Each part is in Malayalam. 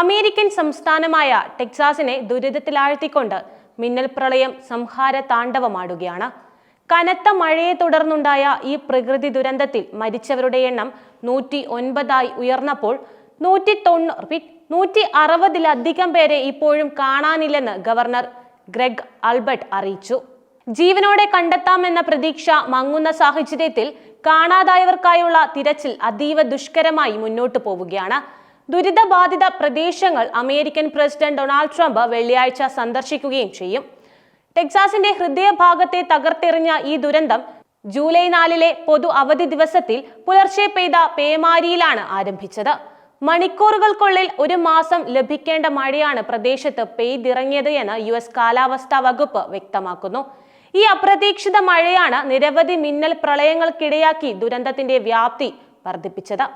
അമേരിക്കൻ സംസ്ഥാനമായ ടെക്സാസിനെ ദുരിതത്തിലാഴ്ത്തിക്കൊണ്ട് മിന്നൽ പ്രളയം സംഹാര താണ്ഡവമാടുകയാണ്. കനത്ത മഴയെ തുടർന്നുണ്ടായ ഈ പ്രകൃതി ദുരന്തത്തിൽ മരിച്ചവരുടെ എണ്ണം നൂറ്റി ഒൻപതായി ഉയർന്നപ്പോൾ നൂറ്റി തൊണ്ണൂറ് നൂറ്റി അറുപതിലധികം പേരെ ഇപ്പോഴും കാണാനില്ലെന്ന് ഗവർണർ ഗ്രെഗ് ആൽബർട്ട് അറിയിച്ചു. ജീവനോടെ കണ്ടെത്താമെന്ന പ്രതീക്ഷ മങ്ങുന്ന സാഹചര്യത്തിൽ കാണാതായവർക്കായുള്ള തിരച്ചിൽ അതീവ ദുഷ്കരമായി മുന്നോട്ടു പോവുകയാണ്. ദുരിതബാധിത പ്രദേശങ്ങൾ അമേരിക്കൻ പ്രസിഡന്റ് ഡൊണാൾഡ് ട്രംപ് വെള്ളിയാഴ്ച സന്ദർശിക്കുകയും ചെയ്യും. ടെക്സാസിന്റെ ഹൃദയഭാഗത്തെ തകർത്തെറിഞ്ഞ ഈ ദുരന്തം ജൂലൈ നാലിലെ പൊതു അവധി ദിവസത്തിൽ പുലർച്ചെ പെയ്ത പേമാരിയിലാണ് ആരംഭിച്ചത്. മണിക്കൂറുകൾക്കുള്ളിൽ ഒരു മാസം ലഭിക്കേണ്ട മഴയാണ് പ്രദേശത്ത് പെയ്തിറങ്ങിയത് എന്ന് യു എസ് കാലാവസ്ഥാ വകുപ്പ് വ്യക്തമാക്കുന്നു. ഈ അപ്രതീക്ഷിത മഴയാണ് നിരവധി മിന്നൽ പ്രളയങ്ങൾക്കിടയാക്കി ദുരന്തത്തിന്റെ വ്യാപ്തി വർദ്ധിപ്പിച്ചത്.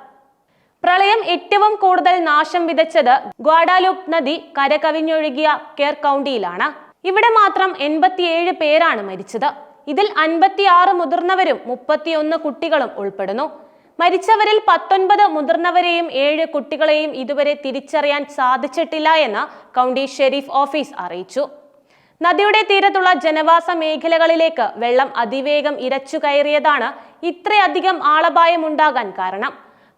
പ്രളയം ഏറ്റവും കൂടുതൽ നാശം വിതച്ചത് ഗ്വാഡാലൂപ്പ് നദി കരകവിഞ്ഞൊഴുകിയ കെയർ കൗണ്ടിയിലാണ്. ഇവിടെ മാത്രം എൺപത്തിയേഴ് പേരാണ് മരിച്ചത്. ഇതിൽ അൻപത്തിയാറ് മുതിർന്നവരും മുപ്പത്തിയൊന്ന് കുട്ടികളും ഉൾപ്പെടുന്നു. മരിച്ചവരിൽ പത്തൊൻപത് മുതിർന്നവരെയും ഏഴ് കുട്ടികളെയും ഇതുവരെ തിരിച്ചറിയാൻ സാധിച്ചിട്ടില്ല എന്ന് കൗണ്ടി ഷെരീഫ് ഓഫീസ് അറിയിച്ചു. നദിയുടെ തീരത്തുള്ള ജനവാസ മേഖലകളിലേക്ക് വെള്ളം അതിവേഗം ഇരച്ചു കയറിയതാണ് ഇത്രയധികം ആളപായമുണ്ടാകാൻ കാരണം.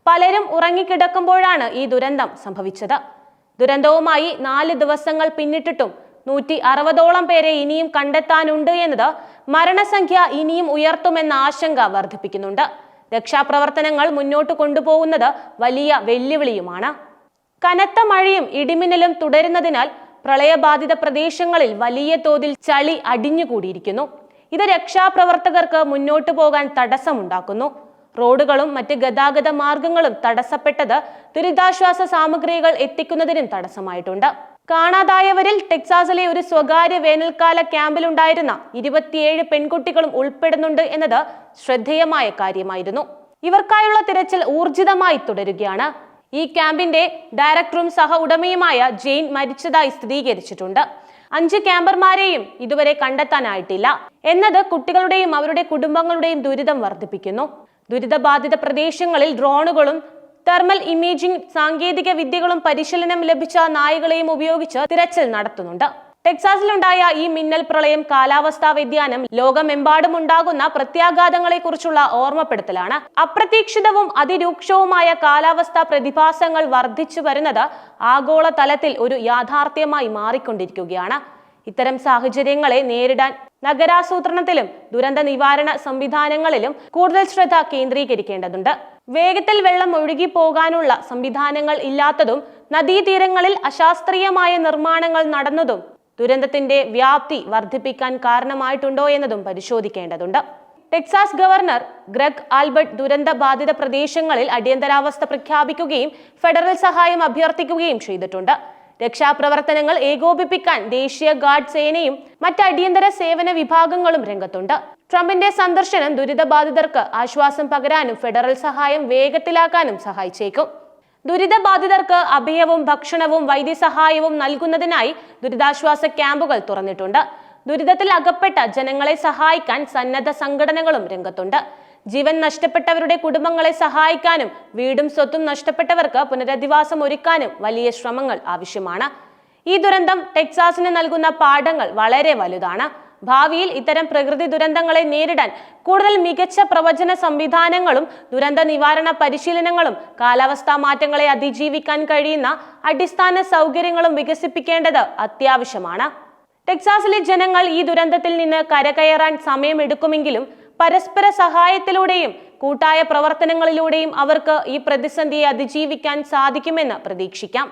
പലരും ഉറങ്ങിക്കിടക്കുമ്പോഴാണ് ഈ ദുരന്തം സംഭവിച്ചത്. ദുരന്തവുമായി നാല് ദിവസങ്ങൾ പിന്നിട്ടിട്ടും നൂറ്റി അറുപതോളം പേരെ ഇനിയും കണ്ടെത്താനുണ്ട് എന്നത് മരണസംഖ്യ ഇനിയും ഉയർത്തുമെന്ന ആശങ്ക വർദ്ധിപ്പിക്കുന്നുണ്ട്. രക്ഷാപ്രവർത്തനങ്ങൾ മുന്നോട്ട് കൊണ്ടുപോകുന്നത് വലിയ വെല്ലുവിളിയുമാണ്. കനത്ത മഴയും ഇടിമിന്നലും തുടരുന്നതിനാൽ പ്രളയബാധിത പ്രദേശങ്ങളിൽ വലിയ തോതിൽ ചളി അടിഞ്ഞുകൂടിയിരിക്കുന്നു. ഇത് രക്ഷാപ്രവർത്തകർക്ക് മുന്നോട്ടു പോകാൻ തടസ്സമുണ്ടാക്കുന്നു. റോഡുകളും മറ്റ് ഗതാഗത മാർഗങ്ങളും തടസ്സപ്പെട്ടത് ദുരിതാശ്വാസ സാമഗ്രികൾ എത്തിക്കുന്നതിനും തടസ്സമായിട്ടുണ്ട്. കാണാതായവരിൽ ടെക്സാസിലെ ഒരു സ്വകാര്യ വേനൽക്കാല ക്യാമ്പിലുണ്ടായിരുന്ന ഇരുപത്തിയേഴ് പെൺകുട്ടികളും ഉൾപ്പെടുന്നുണ്ട് എന്നത് ശ്രദ്ധേയമായ കാര്യമായിരുന്നു. ഇവർക്കായുള്ള തിരച്ചിൽ ഊർജിതമായി തുടരുകയാണ്. ഈ ക്യാമ്പിന്റെ ഡയറക്ടറും സഹ ഉടമയുമായ ജെയിൻ മരിച്ചതായി സ്ഥിരീകരിച്ചിട്ടുണ്ട്. അഞ്ച് ക്യാമ്പർമാരെയും ഇതുവരെ കണ്ടെത്താനായിട്ടില്ല. എന്നത് കുട്ടികളുടെയും അവരുടെ കുടുംബങ്ങളുടെയും ദുരിതം വർദ്ധിപ്പിക്കുന്നു. ദുരിതബാധിത പ്രദേശങ്ങളിൽ ഡ്രോണുകളും തെർമൽ ഇമേജിംഗ് സാങ്കേതിക വിദ്യകളും പരിശീലനം ലഭിച്ച നായകളെയും ഉപയോഗിച്ച് തിരച്ചിൽ നടത്തുന്നുണ്ട്. ടെക്സാസിലുണ്ടായ ഈ മിന്നൽ പ്രളയം കാലാവസ്ഥാ വ്യതിയാനം ലോകമെമ്പാടും ഉണ്ടാകുന്ന പ്രത്യാഘാതങ്ങളെ കുറിച്ചുള്ള ഓർമ്മപ്പെടുത്തലാണ്. അപ്രതീക്ഷിതവും അതിരൂക്ഷവുമായ കാലാവസ്ഥാ പ്രതിഭാസങ്ങൾ വർദ്ധിച്ചു വരുന്നത് ആഗോളതലത്തിൽ ഒരു യാഥാർത്ഥ്യമായി മാറിക്കൊണ്ടിരിക്കുകയാണ്. ഇത്തരം സാഹചര്യങ്ങളെ നേരിടാൻ നഗരാസൂത്രണത്തിലും ദുരന്ത നിവാരണ സംവിധാനങ്ങളിലും കൂടുതൽ ശ്രദ്ധ കേന്ദ്രീകരിക്കേണ്ടതുണ്ട്. വേഗത്തിൽ വെള്ളം ഒഴുകി പോകാനുള്ള സംവിധാനങ്ങൾ ഇല്ലാത്തതും നദീതീരങ്ങളിൽ അശാസ്ത്രീയമായ നിർമ്മാണങ്ങൾ നടന്നതും ദുരന്തത്തിന്റെ വ്യാപ്തി വർദ്ധിപ്പിക്കാൻ കാരണമായിട്ടുണ്ടോ എന്നതും പരിശോധിക്കേണ്ടതുണ്ട്. ടെക്സാസ് ഗവർണർ ഗ്രഗ് ആൽബർട്ട് ദുരന്ത ബാധിത പ്രദേശങ്ങളിൽ അടിയന്തരാവസ്ഥ പ്രഖ്യാപിക്കുകയും ഫെഡറൽ സഹായം അഭ്യർത്ഥിക്കുകയും ചെയ്തിട്ടുണ്ട്. രക്ഷാപ്രവർത്തനങ്ങൾ ഏകോപിപ്പിക്കാൻ ദേശീയ ഗാർഡ് സേനയും മറ്റ് അടിയന്തര സേവന വിഭാഗങ്ങളും രംഗത്തുണ്ട്. ട്രംപിന്റെ സന്ദർശനം ദുരിതബാധിതർക്ക് ആശ്വാസം പകരാനും ഫെഡറൽ സഹായം വേഗത്തിലാക്കാനും സഹായിച്ചേക്കും. ദുരിതബാധിതർക്ക് അഭയവും ഭക്ഷണവും വൈദ്യസഹായവും നൽകുന്നതിനായി ദുരിതാശ്വാസ ക്യാമ്പുകൾ തുറന്നിട്ടുണ്ട്. ദുരിതത്തിൽ അകപ്പെട്ട ജനങ്ങളെ സഹായിക്കാൻ സന്നദ്ധ സംഘടനകളും രംഗത്തുണ്ട്. ജീവൻ നഷ്ടപ്പെട്ടവരുടെ കുടുംബങ്ങളെ സഹായിക്കാനും വീടും സ്വത്തും നഷ്ടപ്പെട്ടവർക്ക് പുനരധിവാസം ഒരുക്കാനും വലിയ ശ്രമങ്ങൾ ആവശ്യമാണ്. ഈ ദുരന്തം ടെക്സാസിന് നൽകുന്ന പാഠങ്ങൾ വളരെ വലുതാണ്. ഭാവിയിൽ ഇത്തരം പ്രകൃതി ദുരന്തങ്ങളെ നേരിടാൻ കൂടുതൽ മികച്ച പ്രവചന സംവിധാനങ്ങളും ദുരന്ത നിവാരണ പരിശീലനങ്ങളും കാലാവസ്ഥാ മാറ്റങ്ങളെ അതിജീവിക്കാൻ കഴിയുന്ന അടിസ്ഥാന സൗകര്യങ്ങളും വികസിപ്പിക്കേണ്ടത് അത്യാവശ്യമാണ്. ടെക്സാസിലെ ജനങ്ങൾ ഈ ദുരന്തത്തിൽ നിന്ന് കരകയറാൻ സമയമെടുക്കുമെങ്കിലും പരസ്പര സഹായത്തിലൂടെയും കൂട്ടായ പ്രവർത്തനങ്ങളിലൂടെയും അവർക്ക് ഈ പ്രതിസന്ധിയെ അതിജീവിക്കാൻ സാധിക്കുമെന്ന് പ്രതീക്ഷിക്കാം.